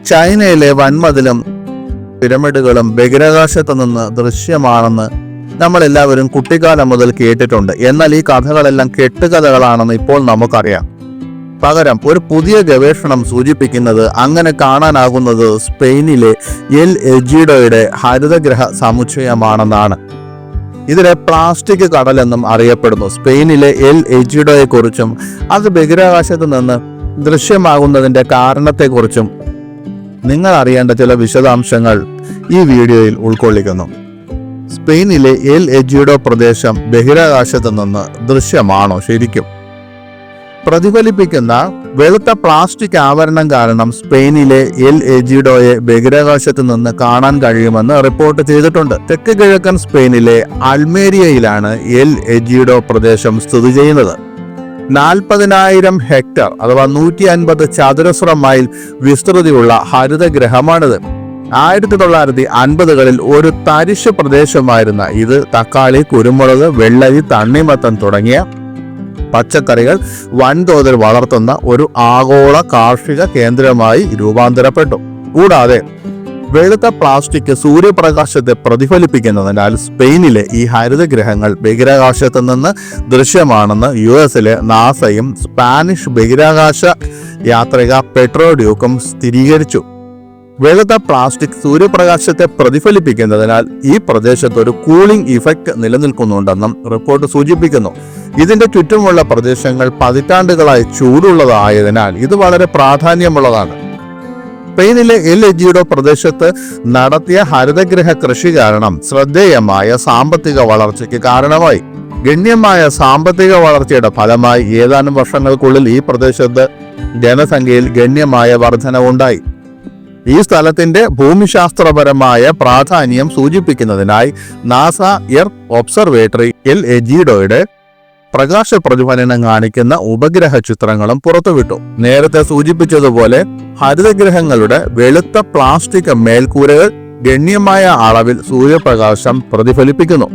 ചൈനയിലെ വൻമതിലും പിരമിഡുകളും ബഹിരാകാശത്ത് നിന്ന് ദൃശ്യമാണെന്ന് നമ്മളെല്ലാവരും കുട്ടിക്കാലം മുതൽ കേട്ടിട്ടുണ്ട്. എന്നാൽ ഈ കഥകളെല്ലാം കെട്ടുകഥകളാണെന്ന് ഇപ്പോൾ നമുക്കറിയാം. പകരം ഒരു പുതിയ ഗവേഷണം സൂചിപ്പിക്കുന്നത് അങ്ങനെ കാണാനാകുന്നത് സ്പെയിനിലെ എൽ എജിഡോയുടെ ഹരിതഗ്രഹ സമുച്ചയമാണെന്നാണ്. ഇതിനെ പ്ലാസ്റ്റിക് കടലെന്നും അറിയപ്പെടുന്നു. സ്പെയിനിലെ എൽ എജിഡോയെക്കുറിച്ചും അത് ബഹിരാകാശത്ത് നിന്ന് ദൃശ്യമാകുന്നതിന്റെ കാരണത്തെക്കുറിച്ചും നിങ്ങൾ അറിയേണ്ട ചില വിശദാംശങ്ങൾ ഈ വീഡിയോയിൽ ഉൾക്കൊള്ളിക്കുന്നു. സ്പെയിനിലെ എൽ എജിയുടെ പ്രദേശം ബഹിരാകാശത്ത് നിന്ന് ദൃശ്യമാണോ ശരിക്കും? പ്രതിഫലിപ്പിക്കുന്ന വെളുത്ത പ്ലാസ്റ്റിക് ആവരണം കാരണം സ്പെയിനിലെ എൽ എജിഡോയെ ബഹിരാകാശത്ത് നിന്ന് കാണാൻ കഴിയുമെന്ന് റിപ്പോർട്ട് ചെയ്തിട്ടുണ്ട്. തെക്ക് കിഴക്കൻ സ്പെയിനിലെ അൾമേരിയയിലാണ് എൽ എജിഡോ പ്രദേശം സ്ഥിതി ചെയ്യുന്നത്. നാൽപ്പതിനായിരം ഹെക്ടർ അഥവാ നൂറ്റി അൻപത് ചതുരശ്ര മൈൽ വിസ്തൃതിയുള്ള ഹരിതഗ്രഹമാണിത്. ആയിരത്തി തൊള്ളായിരത്തി അൻപതുകളിൽ ഒരു തരിശ് പ്രദേശമായിരുന്ന ഇത് തക്കാളി കുരുമുളക് വെള്ളരി തണ്ണിമത്തൻ തുടങ്ങിയ പച്ചക്കറികൾ വൻതോതിൽ വളർത്തുന്ന ഒരു ആഗോള കാർഷിക കേന്ദ്രമായി രൂപാന്തരപ്പെട്ടു. കൂടാതെ വെളുത്ത പ്ലാസ്റ്റിക് സൂര്യപ്രകാശത്തെ പ്രതിഫലിപ്പിക്കുന്നതിനാൽ സ്പെയിനിലെ ഈ ഹരിതഗ്രഹങ്ങൾ ബഹിരാകാശത്ത് നിന്ന് ദൃശ്യമാണെന്ന് യു എസിലെ നാസയും സ്പാനിഷ് ബഹിരാകാശ യാത്രിക പെട്രോ ഡ്യൂക്കും സ്ഥിരീകരിച്ചു. വെളുത്ത പ്ലാസ്റ്റിക് സൂര്യപ്രകാശത്തെ പ്രതിഫലിപ്പിക്കുന്നതിനാൽ ഈ പ്രദേശത്ത് ഒരു കൂളിംഗ് ഇഫക്റ്റ് നിലനിൽക്കുന്നുണ്ടെന്നും റിപ്പോർട്ട് സൂചിപ്പിക്കുന്നു. ഇതിന്റെ ചുറ്റുമുള്ള പ്രദേശങ്ങൾ പതിറ്റാണ്ടുകളായി ചൂടുള്ളതായതിനാൽ ഇത് വളരെ പ്രാധാന്യമുള്ളതാണ്. സ്പെയിനിലെ എൽ എജിയുടെ പ്രദേശത്ത് നടത്തിയ ഹരിതഗ്രഹ കൃഷി കാരണം ശ്രദ്ധേയമായ സാമ്പത്തിക വളർച്ചയ്ക്ക് കാരണമായി. ഗണ്യമായ സാമ്പത്തിക വളർച്ചയുടെ ഫലമായി ഏതാനും വർഷങ്ങൾക്കുള്ളിൽ ഈ പ്രദേശത്ത് ജനസംഖ്യയിൽ ഗണ്യമായ വർധനവുണ്ടായി. ഈ സ്ഥലത്തിന്റെ ഭൂമിശാസ്ത്രപരമായ പ്രാധാന്യം സൂചിപ്പിക്കുന്നതിനായി നാസ എർ ഒബ്സർവേറ്ററി എൽ എജിഡോയുടെ പ്രകാശ പ്രതിഫലനം കാണിക്കുന്ന ഉപഗ്രഹ ചിത്രങ്ങളും പുറത്തുവിട്ടു. നേരത്തെ സൂചിപ്പിച്ചതുപോലെ ഹരിതഗ്രഹങ്ങളുടെ വെളുത്ത പ്ലാസ്റ്റിക് മേൽക്കൂരകൾ ഗണ്യമായ അളവിൽ സൂര്യപ്രകാശം പ്രതിഫലിപ്പിക്കുന്നു.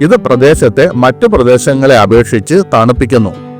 ഇത് പ്രദേശത്തെ മറ്റു പ്രദേശങ്ങളെ അപേക്ഷിച്ച് തണുപ്പിക്കുന്നു.